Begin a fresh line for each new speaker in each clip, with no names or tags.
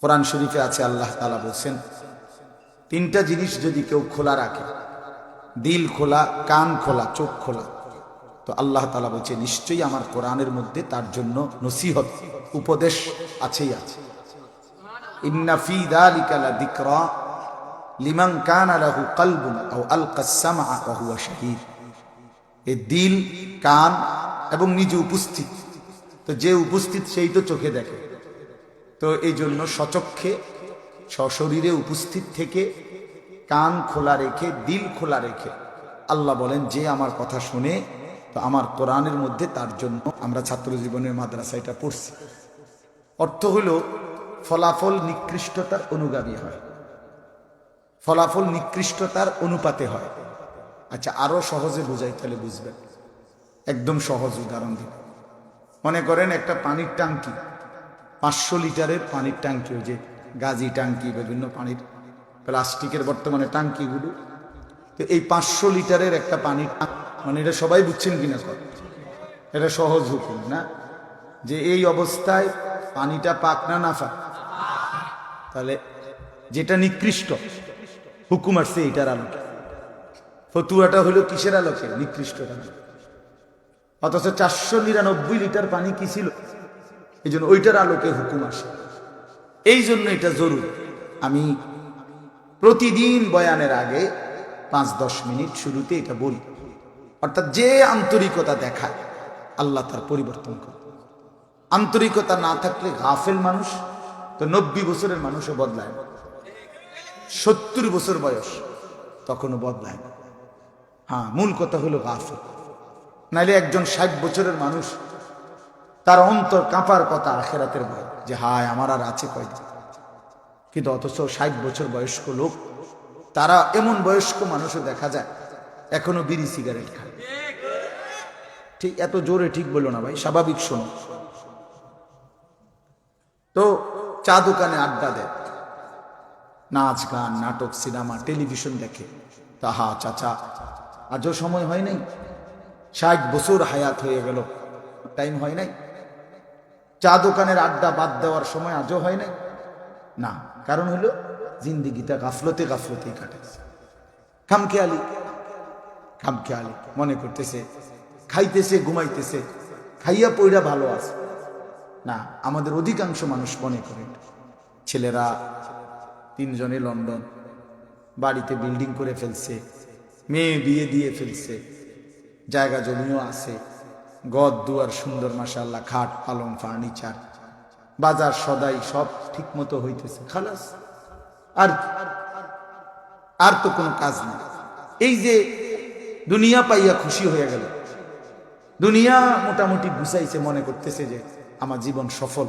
কোরআন শরীফে আছে আল্লাহ তালা বলছেন, তিনটা জিনিস যদি কেউ খোলা রাখে, দিল খোলা, কান খোলা, চোখ খোলা, তো আল্লাহ তালা বলছে, নিশ্চয়ই আমার কোরআনের মধ্যে তার জন্য নসিহত, উপদেশ আছেই আছে। ইন্না ফি যালিকা লাযিকরা লিমান কানা লাহু কলবুন আও আলকা সামআ ওয়া হুয়া এ দিল, কান এবং নিজে উপস্থিত, তো যে উপস্থিত সেই তো চোখে দেখে। তো এই জন্য সচক্ষে, সশরীরে উপস্থিত থেকে কান খোলা রেখে, দিল খোলা রেখে আল্লাহ বলেন, যে আমার কথা শুনে, তো আমার কোরআনের মধ্যে তার জন্য আমরা ছাত্র জীবনের মাদ্রাসা এটা পড়ছি। অর্থ হল, ফলাফল নিকৃষ্টতার অনুগামী হয়। ফলাফল নিকৃষ্টতার অনুপাতে হয়। আচ্ছা আরও সহজে বোঝাই তাহলে বুঝবেন। একদম সহজ উদাহরণ দিন মনে করেন একটা পানির ট্যাঙ্কি পাঁচশো লিটারের পানির ট্যাঙ্কি ওই যে গাজি ট্যাঙ্কি বিভিন্ন পানির প্লাস্টিকের বর্তমানে ট্যাঙ্কিগুলো। তো এই পাঁচশো লিটারের একটা পানির মানে এটা সবাই বুঝছেন কিনা কর? এটা সহজ হুকুম, না? যে এই অবস্থায় পানিটা পাক না না পাক, তাহলে যেটা নিকৃষ্ট হুকুম আসছে এইটার আলোকে। ফতুয়াটা হলো কিসের আলোকে? নিকৃষ্টটা অথচ চারশো নিরানব্বই লিটার পানি কি ছিল? এই জন্য ওইটার আলোকে হুকুম আসে। এই জন্য এটা জরুরি। আমি প্রতিদিন বয়ানের আগে পাঁচ দশ মিনিট শুরুতে এটা বলি। অর্থাৎ যে আন্তরিকতা দেখায়, আল্লাহ তার পরিবর্তন করে। আন্তরিকতা না থাকলে গাফেল মানুষ তো নব্বই বছরের মানুষও বদলায় না। সত্তর বছর বয়স, তখনও বদলায় না। হ্যাঁ মূল কথা হলো গাফেল। নাইলে একজন ষাট বছরের মানুষ তার অন্তর কাঁপার কথা আখেরাতের ভয়। যে হায়, আমার আর আছে কয়দিন? কিন্তু অথচ ষাট বছর বয়স্ক লোক, তারা এমন বয়স্ক মানুষও দেখা যায়, এখনও বিড়ি সিগারেট খায়। ঠিক এত জোরে ঠিক বলল না ভাই, স্বাভাবিক শোনো। তো চা দোকানে আড্ডা দেয়। নাচ, গান, নাটক, সিনেমা, টেলিভিশন দেখে। তাহা, চাচা, আজও সময় হয় নাই? ষাট বছর হায়াত হয়ে গেল। টাইম হয় নাই? চা দোকানের আড্ডা বাদ দেওয়ার সময় আজও হয় নাই। না, কারণ হলো জিন্দিগিটা গাফলতে গাফলতেই কাটাইছে। খামখেয়ালি খামখেয়ালি মনে করতেছে, খাইতেছে, ঘুমাইতেছে, খাইয়া পইরা ভালো আছে। না, আমাদের অধিকাংশ মানুষ মনে করে ছেলেরা তিনজনে লন্ডন, বাড়িতে বিল্ডিং করে ফেলছে, মেয়ে বিয়ে দিয়ে ফেলছে, জায়গা জমিও আছে গদ দুয়ার সুন্দর মাসাল্লাহ খাট, পালং, ফার্নিচার, বাজার সদাই সব ঠিক মতো হইতেছে, খালাস। আর আর তো কোনো কাজ নেই। এই যে দুনিয়া পাইয়া খুশি হয়ে গেল। দুনিয়া মোটামুটি গুছাইছে, মনে করতেছে যে আমার জীবন সফল।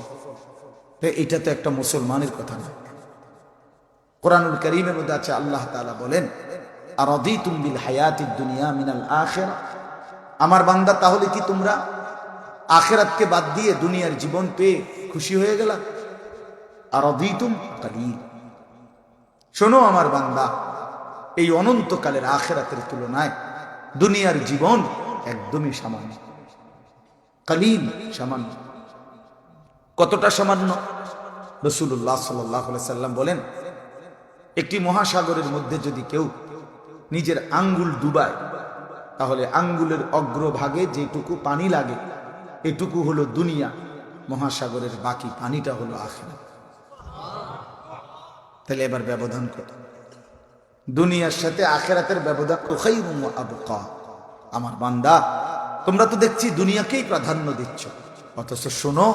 এটা তো একটা মুসলমানের কথা না। কোরআনুল করিমের মধ্যে আছে, আল্লাহ তাআলা বলেন আর অদিতুম বিল হায়াতির দুনিয়া মিনাল আখের আমার বান্দা, তাহলে কি তোমরা আখেরাতকে বাদ দিয়ে দুনিয়ার জীবন পেয়ে খুশি হয়ে গেলা? আর অদিতুম কালিল শোনো আমার বান্দা, এই অনন্তকালের আখেরাতের তুলনায় দুনিয়ার জীবন একদমই সামান্য। কালিল সামান্য। কতটা সামান্য? রসুল্লাহ সাল্লাহ সাল্লাম বলেন, একটি মহাসাগরের মধ্যে যদি কেউ নিজের আঙ্গুল ডুবায় তাহলে আঙ্গুলের অগ্রভাগে যেটুকু পানি লাগে, এটুকু হলো দুনিয়া, মহাসাগরের বাকি পানিটা হলো আখেরা তাহলে এবার ব্যবধান কত? দুনিয়ার সাথে আখেরাতের ব্যবধান আবকা। আমার বান্দা, তোমরা তো দেখছি দুনিয়াকেই প্রাধান্য দিচ্ছ। অথচ শোনো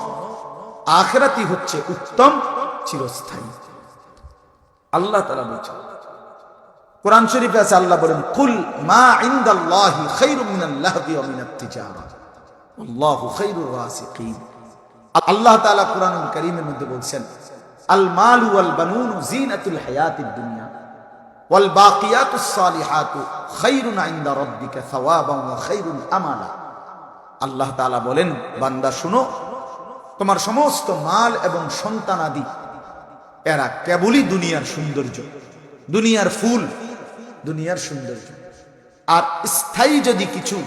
আখেরাতি হচ্ছে উত্তম চিরস্থায়ী। আল্লাহ তারা বলছেন কোরআন শরীফে আছে, আল্লাহ বলেন, কুল মা ইনদাল্লাহি খায়রুম মিনাল লাহবি ওয়া মিনাত তিজারা। আল্লাহু খায়রুর রাসিকিন। আল্লাহ তাআলা কোরআনুল কারীমের মধ্যে বলছেন, আল মালু ওয়াল বানুন জিনাতুল হায়াতিদ দুনিয়া, ওয়াল বাকিয়াতুস সালিহাতু খায়রুন ইনদা রাব্বিকা সাওয়াবান ওয়া খায়রুন আমালা। আল্লাহ তাআলা বলেন, বান্দা, শুনো, তোমার সমস্ত মাল এবং সন্তানাদি, এরা কেবলই দুনিয়ার সৌন্দর্য, দুনিয়ার ফুল দুনিয়ার সৌন্দর্য। আর স্থায়ী যদি কিছু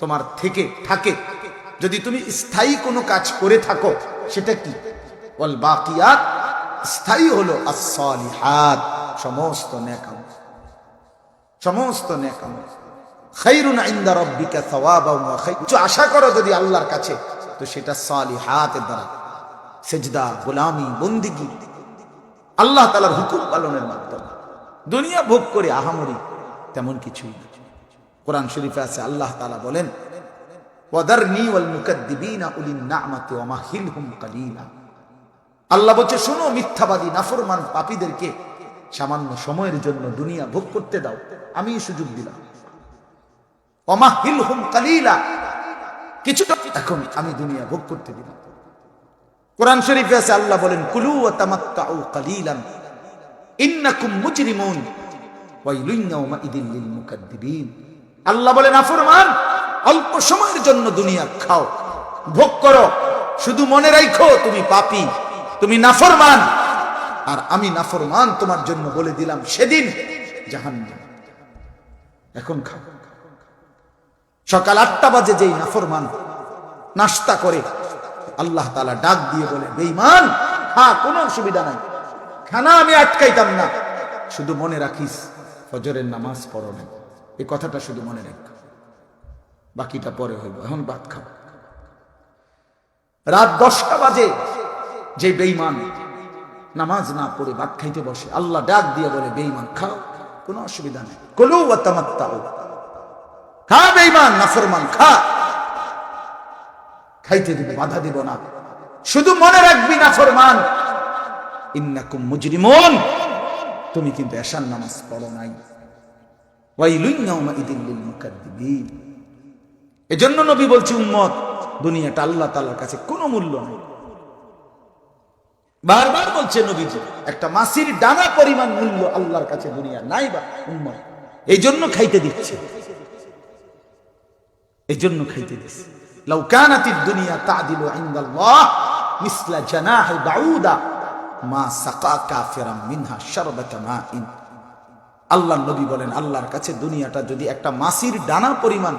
তোমার থেকে থাকে, যদি তুমি স্থায়ী কোনো কাজ করে থাকো, সেটা কি? বল বাকিয়াত স্থায়ী হলো আসলিহাত সমস্ত নেকাম সমস্ত কিছু আশা করো যদি আল্লাহর কাছে, তো সেটা সালিহাতের দ্বারা। সেজদা, গোলামি, বন্দিগি। আল্লাহ তাআলার হুকুম পালনের মাধ্যমে। দুনিয়া ভোগ করে আহামরি, তেমন কিছুই না। কোরআন শরীফে আছে, আল্লাহ তাআলা বলেন আল্লাহ বলছে, শোনো, মিথ্যাবাদী, নাফরমান পাপীদেরকে সামান্য সময়ের জন্য দুনিয়া ভোগ করতে দাও, আমি সুযোগ দিলাম। হুম কালিলা। কিছুটা এখন আমি দুনিয়া ভোগ করতে দিলাম। কোরআন শরীফে আছে, আল্লাহ বলেন, কুলু ওয়া ও কালিলান। ইন্নাকুম মুজরিমুন। আল্লাহ বলেন, আফরমান, অল্প সময়ের জন্য দুনিয়া খাও, ভোগ করো, শুধু মনে রাখো তুমি পাপী, তুমি নাফরমান। আর আমি নাফরমান তোমার জন্য বলে দিলাম সেদিন জাহান এখন খাও। সকাল আটটা বাজে যেই নাফরমান নাস্তা করে, আল্লাহ তালা ডাক দিয়ে বলে বেইমান হ্যাঁ কোনো অসুবিধা নাই। খানা আমি আটকাইতাম না। শুধু মনে রাখিস, ফজরের নামাজ পড়ো না। এই কথাটা শুধু মনে রাখ। বাকিটা পরে হইব। এখন ভাত খাও। রাত দশটা বাজে। যে বেইমান নামাজ না পড়ে ভাত খাইতে বসে, আল্লাহ ডাক দিয়ে বলে বেইমান খাও। কোনো অসুবিধা নেই। কলু তামাত্তাও খা বেইমান নাফরমান, খা। খাইতে দিব, বাধা দিব না। শুধু মনে রাখবি, নাফরমান। ইন্নাকুম মুজরিমুন। তুমি কিন্তু এশার নামাজ পড়ো নাই। এজন্য নবী বলছি, উম্মত, দুনিয়াটা আল্লাহ তাআলার কাছে কোনো মূল্য নেই। বারবার বলছে নবীজি, একটা মাসির ডানা পরিমাণ মূল্য আল্লাহর কাছে দুনিয়া নাই বা উম্মত। এই জন্য খাইতে দিচ্ছে। এই জন্য খাইতে দিচ্ছে। লাউ কানাতিদ দুনিয়া তাদিলু ইনদাল্লাহ মিসলা জানাহি বাউদা। মা সাকা কাফিরাম মিনহা শারবাতা মাইন আল্লাহ নবী বলেন, আল্লাহর কাছে দুনিয়াটা যদি একটা মাসির ডানা পরিমাণ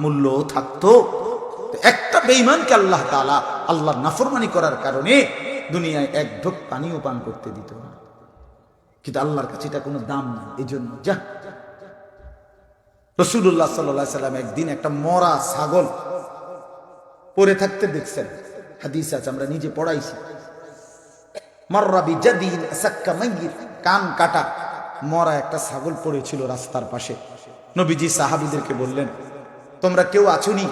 মূল্য থাকতো একটা বেঈমানকে আল্লাহ তাআলা আল্লাহর নাফরমানি করার কারণে দুনিয়ায় এক ঢোক পানিও পান করতে দিত না। কিন্তু আল্লাহর কাছে এটা কোনো দাম নাই এই জন্য যা রসুল্লাহ সাল্লাহ সাল্লাম একদিন একটা মরা ছাগল পরে থাকতে দেখছেন। হাদিস আছে, আমরা নিজে পড়াইছি। মাররাবি জাদিন সাক্কা মাইয়িত, কান কাটা। মরা একটা ছাগল পড়েছিল রাস্তার পাশে। নবীজি সাহাবীদেরকে বললেন, তোমরা কেউ আছুনি?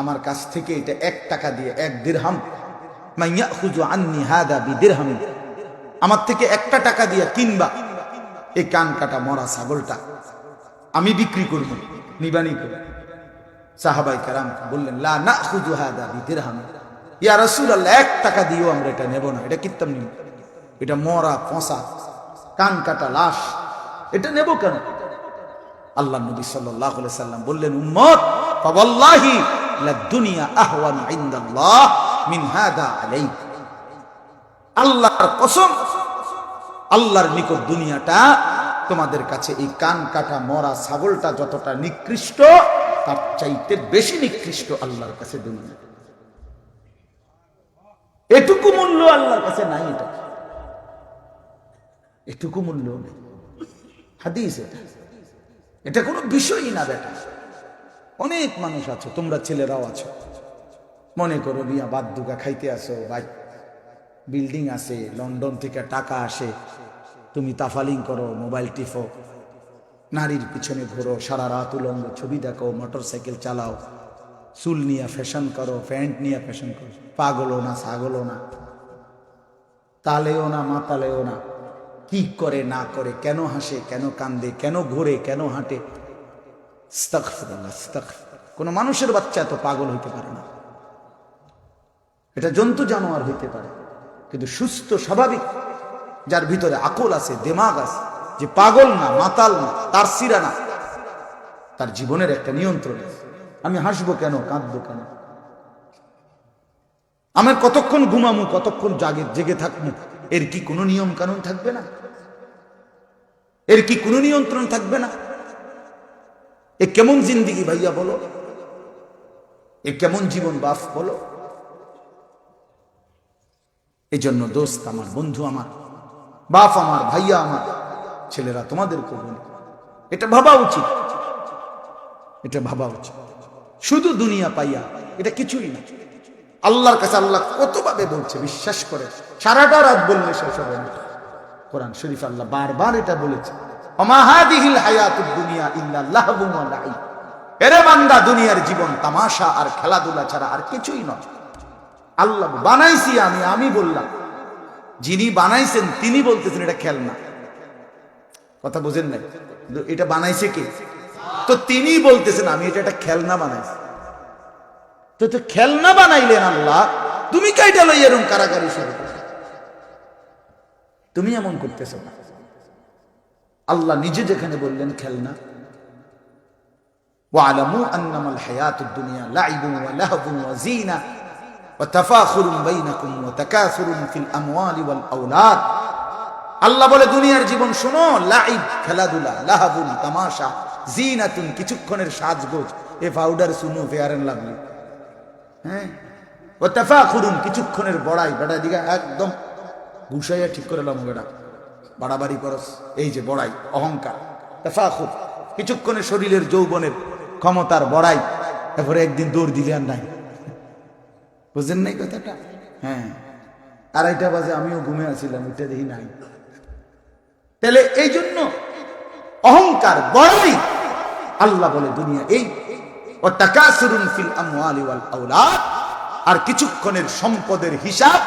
আমার কাছ থেকে এটা এক টাকা দিয়ে এক দিরহাম। মাইয়া খুজু আন্নি হাদা বি দিরহাম আমার থেকে একটা টাকা দিয়ে কিনবা। এই কান কাটা মরা ছাগলটা আমি বিক্রি করব, নিবানি করব। সাহাবাই কারাম বললেন, লা না খুজু হাদা বি দিরহাম ইয়া রাসূলুল্লাহ, এক টাকা দিয়েও আমরা এটা নেব না। এটা কিত্তাম নিব এটা মরা পচা, কান কাটা লাশ, এটা নেব কেন? আল্লাহ নবী আলাইহি সাল্লাম বললেন, উম্মত লাদ-দুনিয়া আহওয়ানু ইনদাল্লাহ মিন হাদা কসম, আল্লাহর নিকট দুনিয়াটা তোমাদের কাছে এই কান কাটা মরা ছাগলটা যতটা নিকৃষ্ট, তার চাইতে বেশি নিকৃষ্ট আল্লাহর কাছে দুনিয়া। এটুকু মূল্য আল্লাহর কাছে নাই এটা। এটুকু মূল্য নেই। হাদিস। এটা এটা কোনো বিষয়ই না বেটা অনেক মানুষ আছো, তোমরা ছেলেরাও আছো। মনে করো বিয়া বাদ দুকা খাইতে আসো, ভাই, বিল্ডিং আছে, লন্ডন থেকে টাকা আসে, তুমি তাফালিং করো, মোবাইল টিফো নারীর পিছনে ঘোরো, সারা রাত উলঙ্গ, ছবি দেখো মোটর সাইকেল চালাও, চুল নিয়ে ফ্যাশন করো, প্যান্ট নিয়ে ফ্যাশন করো, পাগলও না, ছাগলও না, তালেও না, মাতালেও না। কি করে, না করে, কেন হাসে, কেন কান্দে, কেন ঘোরে, কেন হাঁটে। কোনো মানুষের বাচ্চা এত পাগল হইতে পারে না। এটা জন্তু জানোয়ার হইতে পারে। কিন্তু সুস্থ, স্বাভাবিক, যার ভিতরে আকল আছে, দেমাগ আছে, যে পাগল না, মাতাল না, তার সিরা না, তার জীবনের একটা নিয়ন্ত্রণ আছে। আমি হাসবো কেন, কাঁদবো কেন? আমার কতক্ষণ ঘুমামু, কতক্ষণ জাগে জেগে থাকব এর কি কোনো নিয়ম কানুন থাকবে না? এর কি কোনো নিয়ন্ত্রণ থাকবে না? এ কেমন জিন্দিগি ভাইয়া বলো? এ কেমন জীবন বাস বলো? এই জন্য দোস্ত আমার, বন্ধু আমার, বাপ আমার, ভাইয়া আমার, ছেলেরা তোমাদের বলি এটা ভাবা উচিত। এটা ভাবা উচিত। শুধু দুনিয়া পাইয়া, এটা কিছুই না। আল্লাহর কাছে আল্লাহ কতভাবে বলছে, বিশ্বাস করে? সারাটা রাত বললে শেষ হবে না কোরআন শরীফ আল্লাহ বারবার এটা বলেছে। দুনিয়ার জীবন তামাশা আর খেলাধুলা ছাড়া আর কিছুই নয়। আল্লাহ বানাইছি আমি আমি বললাম। যিনি বানাইছেন, তিনি বলতেছেন এটা খেলনা। কথা বুঝেন নাই? এটা বানাইছে কে? তো তিনি বলতেছেন, আমি এটা একটা খেলনা বানাইছি। তো খেলনা বানাইলেন আল্লাহ। তুমি কাইটা লই এরকম কারাগারি শুরু করছ? তুমি এমন করতেছ না আল্লাহ নিজে যেখানে বললেন খেলনা واعلموا انما الحياه الدنيا لعب ولهو وزينه وتفاخر بينكم وتكاثر في الاموال والاولاد আল্লাহ বলে দুনিয়ার জীবন শোনো লাইব খেলাধুলা লাহাবুন তামাশা জিনাতুন কিছুক্ষণের সাজগোজ এ powder Suno fair and lovely হ্যাঁ ও তাফাখুরুন কিছুক্ষণের বড়াই বেটা দিকে একদম ঘুষাইয়া ঠিক করে লাম বেটা বাড়াবাড়ি করস, এই যে বড়াই, অহংকার, তাফাখুর কিছুক্ষণের শরীরের যৌবনের ক্ষমতার বড়াই, এরপরে একদিন দৌড় দিলে আর নাই। বুঝলেন নাই কথাটা? হ্যাঁ। আড়াইটা বাজে, আমিও ঘুমে আছিলাম এটা দেখি নাই। তাহলে এই জন্য অহংকার, বড়ই, আল্লাহ বলে দুনিয়া এই। ও তাকাসুরুন ফিল আমওয়ালি আর কিছুক্ষণের সম্পদের হিসাব,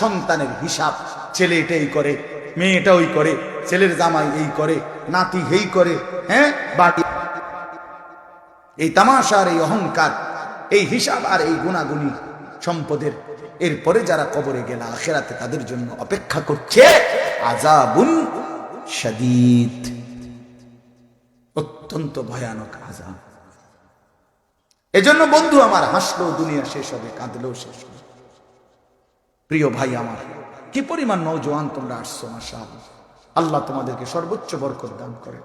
সন্তানের হিসাব। ছেলে এটাই করে, মেয়ে এটা ওই করে, ছেলের জামাই এই করে, নাতি হেই করে হ্যাঁ? বাটি এই তামাশার, এই অহংকার, এই হিসাব আর এই গুণাগুণি সম্পদের। এরপরে যারা কবরে গেল আখেরাতে তাদের জন্য অপেক্ষা করছে আজাবুন অত্যন্ত ভয়ানক আজাব এজন্য বন্ধু আমার, হাসলো, দুনিয়া শেষ হবে কাঁদলেও শেষ হবে। প্রিয় ভাই আমার কি পরিমাণ নৌজওয়ান তোমরা আসছো মাসা আল্লাহ তোমাদেরকে সর্বোচ্চ বরকত দান করে